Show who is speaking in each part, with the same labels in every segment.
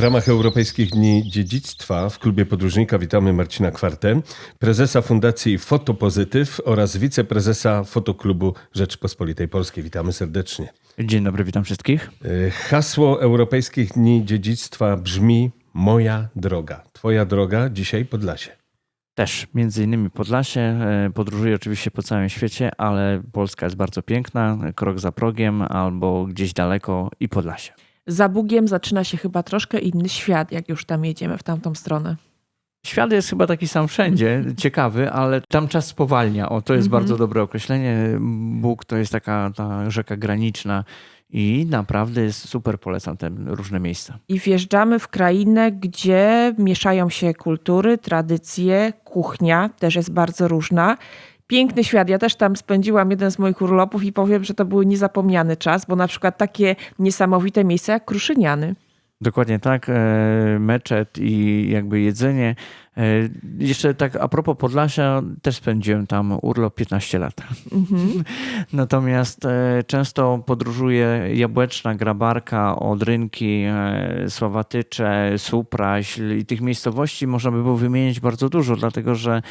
Speaker 1: ramach Europejskich Dni Dziedzictwa w klubie podróżnika witamy Marcina Kwartę, prezesa Fundacji Fotopozytyw oraz wiceprezesa Fotoklubu Rzeczpospolitej Polskiej. Witamy serdecznie.
Speaker 2: Dzień dobry, witam wszystkich.
Speaker 1: E, Hasło Europejskich Dni Dziedzictwa brzmi Moja droga. Twoja droga dzisiaj Podlasie.
Speaker 2: Też między innymi Podlasie. e, Podróżuję oczywiście po całym świecie, ale Polska jest bardzo piękna. Krok za progiem albo gdzieś daleko i Podlasie.
Speaker 3: Za Bugiem zaczyna się chyba troszkę inny świat, jak już tam jedziemy w tamtą stronę.
Speaker 2: Świat jest chyba taki sam wszędzie, ciekawy, ale tam czas spowalnia. O, to jest
Speaker 3: Mhm.
Speaker 2: bardzo dobre określenie. Bóg to jest taka ta rzeka graniczna i naprawdę jest super, polecam te różne miejsca.
Speaker 3: I wjeżdżamy w krainę, gdzie mieszają się kultury, tradycje, kuchnia też jest bardzo różna. Piękny świat. Ja też tam spędziłam jeden z moich urlopów i powiem, że to był niezapomniany czas, bo na przykład takie niesamowite miejsca jak Kruszyniany.
Speaker 2: Dokładnie tak, e, meczet i jakby jedzenie. E, Jeszcze tak a propos Podlasia, też spędziłem tam urlop 15 lat. Natomiast e, często podróżuję Jabłeczna, Grabarka, Odrynki, Sławatycze, Supraśl i tych miejscowości można by było wymienić bardzo dużo, dlatego że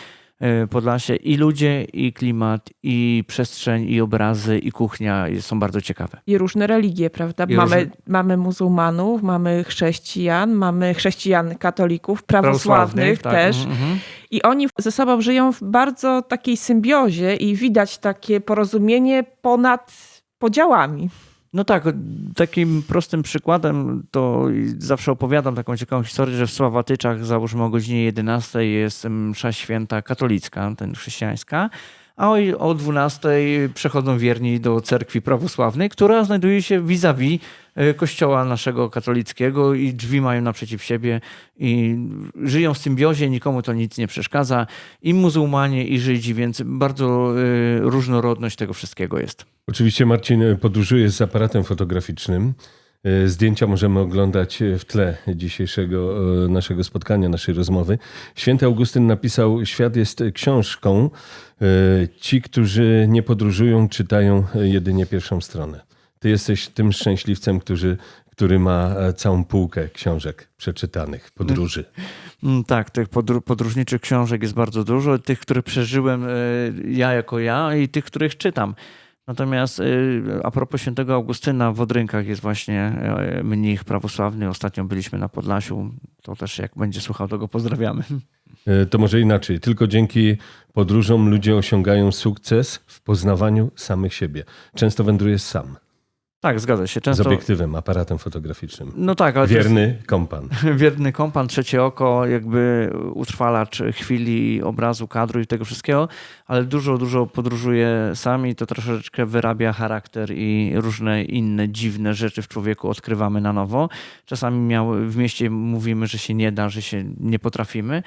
Speaker 2: Podlasie i ludzie, i klimat, i przestrzeń, i obrazy, i kuchnia są bardzo ciekawe.
Speaker 3: I różne religie, prawda?
Speaker 2: I
Speaker 3: mamy,
Speaker 2: różne-
Speaker 3: mamy muzułmanów, mamy chrześcijan, mamy chrześcijan katolików, prawosławnych
Speaker 2: tak,
Speaker 3: też.
Speaker 2: mhm.
Speaker 3: I oni ze sobą żyją w bardzo takiej symbiozie i widać takie porozumienie ponad podziałami.
Speaker 2: No tak, takim prostym przykładem to zawsze opowiadam taką ciekawą historię, że w Sławatyczach załóżmy o godzinie 11 jest msza święta katolicka, ten chrześcijańska, a o, o 12 przechodzą wierni do cerkwi prawosławnej, która znajduje się vis-a-vis e, kościoła naszego katolickiego i drzwi mają naprzeciw siebie i żyją w symbiozie, nikomu to nic nie przeszkadza. I muzułmanie, i Żydzi, więc bardzo e, różnorodność tego wszystkiego jest.
Speaker 1: Oczywiście Marcin podróżuje z aparatem fotograficznym. E, Zdjęcia możemy oglądać w tle dzisiejszego e, naszego spotkania, naszej rozmowy. Święty Augustyn napisał: Świat jest książką. E, Ci, którzy nie podróżują, czytają jedynie pierwszą stronę. Ty jesteś tym szczęśliwcem, który, który ma e, całą półkę książek przeczytanych, podróży.
Speaker 2: Mm, Tak, tych podró- podróżniczych książek jest bardzo dużo. Tych, które przeżyłem e, ja jako ja i tych, których czytam. Natomiast e, a propos świętego Augustyna w Odrynkach jest właśnie e, mnich prawosławny. Ostatnio byliśmy na Podlasiu. To też jak będzie słuchał, to go pozdrawiamy.
Speaker 1: E, To może inaczej. Tylko dzięki podróżom ludzie osiągają sukces w poznawaniu samych siebie. Często wędrujesz sam,
Speaker 2: Tak, zgadza się.
Speaker 1: z
Speaker 2: Często...
Speaker 1: obiektywem, aparatem fotograficznym.
Speaker 2: No tak, ale to jest-
Speaker 1: Wierny kompan.
Speaker 2: wierny kompan, trzecie oko, jakby utrwalacz chwili, obrazu, kadru i tego wszystkiego, ale dużo, dużo podróżuje sami, to troszeczkę wyrabia charakter i różne inne dziwne rzeczy w człowieku odkrywamy na nowo. Czasami miał, w mieście mówimy, że się nie da, że się nie potrafimy,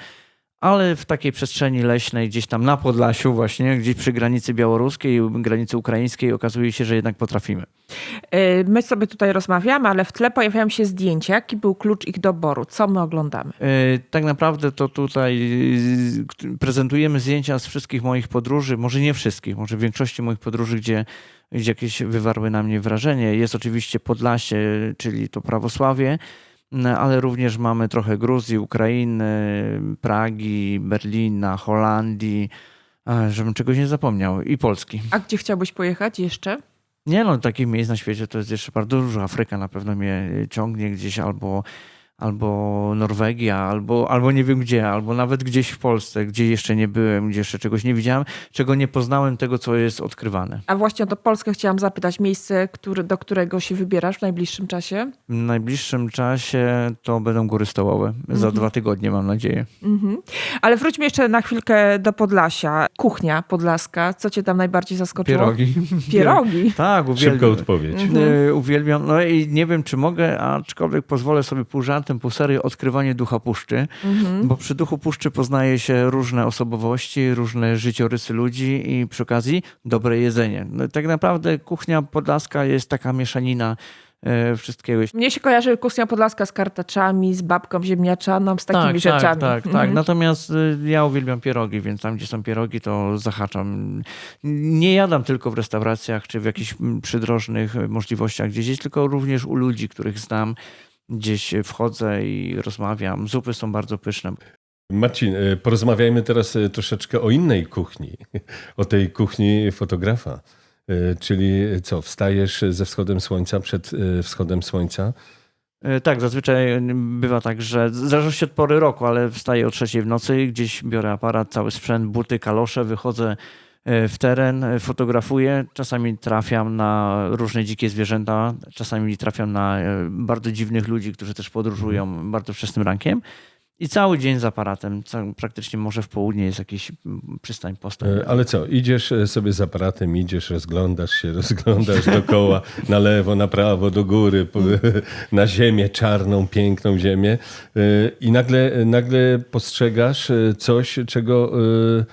Speaker 2: ale w takiej przestrzeni leśnej, gdzieś tam na Podlasiu właśnie, gdzieś przy granicy białoruskiej, granicy ukraińskiej okazuje się, że jednak potrafimy.
Speaker 3: E, My sobie tutaj rozmawiamy, ale w tle pojawiają się zdjęcia. Jaki był klucz ich doboru? Co my oglądamy?
Speaker 2: E, Tak naprawdę to tutaj prezentujemy zdjęcia z wszystkich moich podróży, może nie wszystkich, może większości moich podróży, gdzie, gdzie jakieś wywarły na mnie wrażenie. Jest oczywiście Podlasie, czyli to prawosławie, ale również mamy trochę Gruzji, Ukrainy, Pragi, Berlina, Holandii, a, żebym czegoś nie zapomniał, i Polski.
Speaker 3: A gdzie chciałbyś pojechać jeszcze?
Speaker 2: Nie no, takich miejsc na świecie to jest jeszcze bardzo dużo. Afryka na pewno mnie ciągnie gdzieś albo, albo Norwegia, albo, albo nie wiem gdzie, albo nawet gdzieś w Polsce, gdzie jeszcze nie byłem, gdzie jeszcze czegoś nie widziałem, czego nie poznałem, tego co jest odkrywane.
Speaker 3: A właśnie o to Polskę chciałam zapytać. Miejsce, który, do którego się wybierasz w najbliższym czasie?
Speaker 2: W najbliższym czasie to będą góry stołowe. Za dwa tygodnie mam nadzieję.
Speaker 3: Mhm. Ale wróćmy jeszcze na chwilkę do Podlasia. Kuchnia podlaska. Co cię tam najbardziej zaskoczyło?
Speaker 2: Pierogi.
Speaker 3: Pierogi.
Speaker 2: Tak,
Speaker 1: Szybka
Speaker 2: uwielbiam.
Speaker 1: odpowiedź.
Speaker 2: E, Uwielbiam. No i nie wiem, czy mogę, aczkolwiek pozwolę sobie pół żartem, pół serio odkrywanie ducha puszczy.
Speaker 3: Mhm.
Speaker 2: Bo przy duchu puszczy poznaje się różne osobowości, różne życiorysy ludzi i przy okazji dobre jedzenie. No, tak naprawdę kuchnia podlaska jest taka mieszanina e, wszystkiego.
Speaker 3: Mnie się kojarzy kuchnia podlaska z kartaczami, z babką ziemniaczaną, z takimi
Speaker 2: tak,
Speaker 3: rzeczami.
Speaker 2: Tak, tak, tak.
Speaker 3: Mhm.
Speaker 2: Natomiast y, ja uwielbiam pierogi, więc tam, gdzie są pierogi, to zahaczam. Nie jadam tylko w restauracjach czy w jakichś przydrożnych możliwościach gdzieś, tylko również u ludzi, których znam. Gdzieś wchodzę i rozmawiam. Zupy są bardzo pyszne.
Speaker 1: Marcin, e, porozmawiajmy teraz e, troszeczkę o innej kuchni, o tej kuchni fotografa. E, Czyli co, wstajesz ze wschodem słońca, przed wschodem słońca,
Speaker 2: Tak, zazwyczaj bywa tak, że w zależności od pory roku, ale wstaję o trzeciej w nocy, gdzieś biorę aparat, cały sprzęt, buty, kalosze, wychodzę w teren, e, fotografuję. Czasami trafiam na różne dzikie zwierzęta, czasami trafiam na e, bardzo dziwnych ludzi, którzy też podróżują bardzo wczesnym rankiem. I cały dzień z aparatem, praktycznie może w południe jest jakiś przystań, postań.
Speaker 1: E, Ale co, idziesz e, sobie z aparatem, idziesz, rozglądasz się, rozglądasz dookoła, na lewo, na prawo, do góry, po- na ziemię, czarną, piękną ziemię e, i nagle, nagle postrzegasz e, coś, czego e,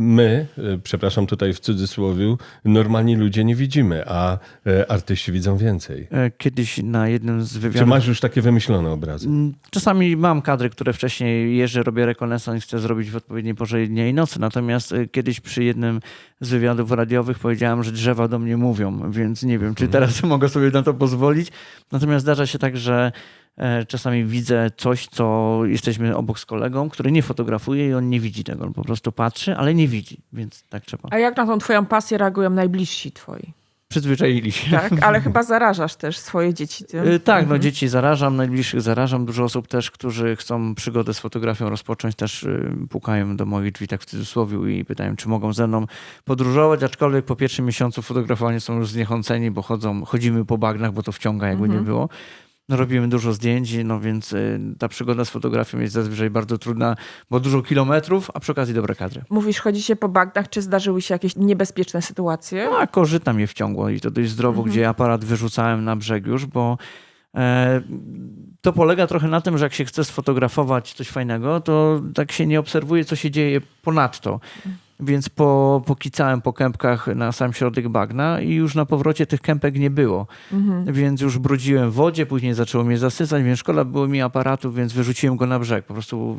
Speaker 1: my, e, przepraszam tutaj w cudzysłowie, normalni ludzie nie widzimy, a e, artyści widzą więcej.
Speaker 2: E, Kiedyś na jednym z
Speaker 1: Czy
Speaker 2: wywiadów...
Speaker 1: masz już takie wymyślone obrazy?
Speaker 2: Mm, Czasami mam kadry, które wcześniej jeżdżę, robię rekonesans, chcę zrobić w odpowiedniej porze dnia i nocy. Natomiast kiedyś przy jednym z wywiadów radiowych powiedziałem, że drzewa do mnie mówią, więc nie wiem, czy teraz mogę sobie na to pozwolić. Natomiast zdarza się tak, że czasami widzę coś, co jesteśmy obok z kolegą, który nie fotografuje i on nie widzi tego. On po prostu patrzy, ale nie widzi, więc tak trzeba.
Speaker 3: A jak na tą twoją pasję reagują najbliżsi twoi?
Speaker 2: Przyzwyczaili się.
Speaker 3: Tak? Ale chyba zarażasz też swoje dzieci tym.
Speaker 2: Y, Tak, no
Speaker 3: Mhm.
Speaker 2: dzieci zarażam, najbliższych zarażam. Dużo osób też, którzy chcą przygodę z fotografią rozpocząć, też y, pukają do moich drzwi tak w cudzysłowie i pytają, czy mogą ze mną podróżować, aczkolwiek po pierwszym miesiącu fotografowania są już zniechęceni, bo chodzą, chodzimy po bagnach, bo to wciąga, jakby nie było. No, robimy dużo zdjęć, no więc y, ta przygoda z fotografią jest zazwyczaj bardzo trudna, bo dużo kilometrów, a przy okazji dobre kadry.
Speaker 3: Mówisz, chodzicie po bagnach, czy zdarzyły się jakieś niebezpieczne sytuacje?
Speaker 2: No, a korzyta mnie wciągło i to dość zdrowo, gdzie aparat wyrzucałem na brzeg już, bo e, to polega trochę na tym, że jak się chce sfotografować coś fajnego, to tak się nie obserwuje, co się dzieje ponadto. Więc po, pokicałem po kępkach na sam środek bagna i już na powrocie tych kępek nie było. Więc już brudziłem w wodzie, później zaczęło mnie zasycać, więc szkoda było mi aparatu, więc wyrzuciłem go na brzeg. Po prostu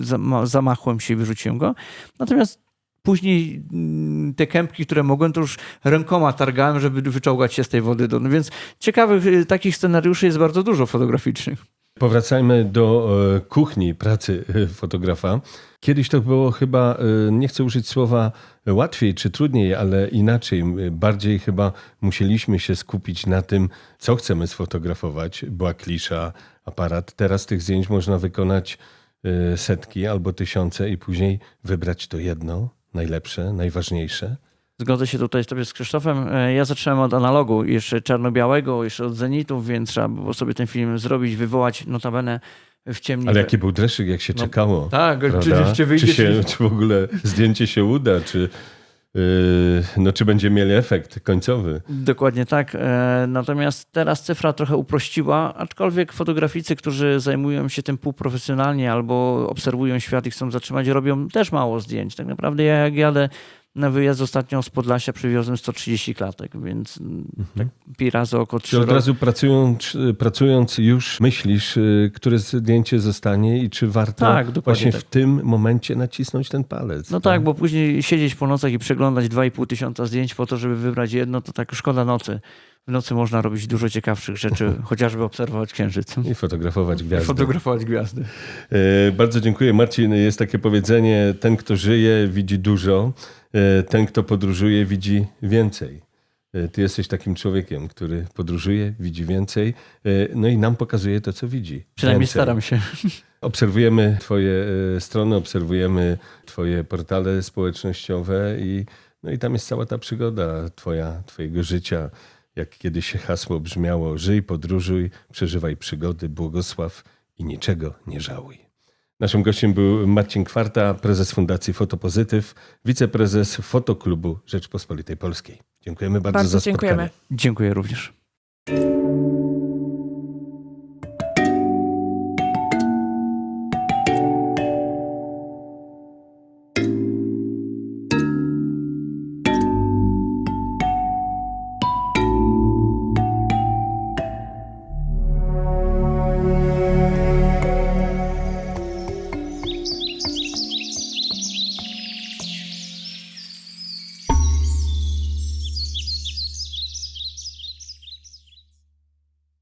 Speaker 2: zama- zamachłem się i wyrzuciłem go. Natomiast później mm, te kępki, które mogłem, to już rękoma targałem, żeby wyczołgać się z tej wody. Do, no więc ciekawych y, takich scenariuszy jest bardzo dużo fotograficznych.
Speaker 1: Powracajmy do e, kuchni pracy e, fotografa. Kiedyś to było chyba, e, nie chcę użyć słowa łatwiej czy trudniej, ale inaczej. Bardziej chyba musieliśmy się skupić na tym, co chcemy sfotografować. Była klisza, aparat. Teraz tych zdjęć można wykonać setki albo tysiące i później wybrać to jedno, najlepsze, najważniejsze.
Speaker 2: Zgodzę się tutaj z tobie z Krzysztofem. E, Ja zacząłem od analogu, jeszcze czarno-białego, jeszcze od zenitów, więc trzeba było sobie ten film zrobić, wywołać notabene w ciemni.
Speaker 1: Ale jaki był dreszczyk, jak się
Speaker 2: No,
Speaker 1: czekało.
Speaker 2: Tak, czy, czy wyjdzie,
Speaker 1: czy, się, czy w ogóle zdjęcie się uda, czy, yy, no, czy będzie mieli efekt końcowy.
Speaker 2: Dokładnie tak. E, Natomiast teraz cyfra trochę uprościła, aczkolwiek fotograficy, którzy zajmują się tym półprofesjonalnie albo obserwują świat i chcą zatrzymać, robią też mało zdjęć. Tak naprawdę ja jak jadę na wyjazd ostatnio z Podlasia przywiozłem 130 klatek, więc mm, tak pi razy około
Speaker 1: Czy
Speaker 2: 3
Speaker 1: od
Speaker 2: roki.
Speaker 1: razu pracując, pracując już myślisz, yy, które zdjęcie zostanie i czy warto
Speaker 2: Tak,
Speaker 1: właśnie
Speaker 2: tak.
Speaker 1: w tym momencie nacisnąć ten palec?
Speaker 2: No tak, bo później siedzieć po nocach i przeglądać 2,5 tysiąca zdjęć po to, żeby wybrać jedno, to tak szkoda nocy. W nocy można robić dużo ciekawszych rzeczy, chociażby obserwować księżyc.
Speaker 1: I fotografować gwiazdy.
Speaker 2: Fotografować gwiazdy.
Speaker 1: E, Bardzo dziękuję. Marcin, jest takie powiedzenie, ten kto żyje widzi dużo, e, ten kto podróżuje widzi więcej. E, Ty jesteś takim człowiekiem, który podróżuje, widzi więcej, no i nam pokazuje to, co widzi.
Speaker 2: Przynajmniej
Speaker 1: Więcej.
Speaker 2: staram się.
Speaker 1: Obserwujemy Twoje strony, obserwujemy Twoje portale społecznościowe i, no i tam jest cała ta przygoda Twoja, Twojego życia. Jak kiedyś się hasło brzmiało: żyj, podróżuj, przeżywaj przygody, błogosław i niczego nie żałuj. Naszym gościem był Marcin Kwarta, prezes Fundacji Fotopozytyw, wiceprezes Fotoklubu Rzeczpospolitej Polskiej. Dziękujemy bardzo,
Speaker 3: Bardzo
Speaker 1: za spotkanie.
Speaker 3: dziękujemy.
Speaker 2: Dziękuję również.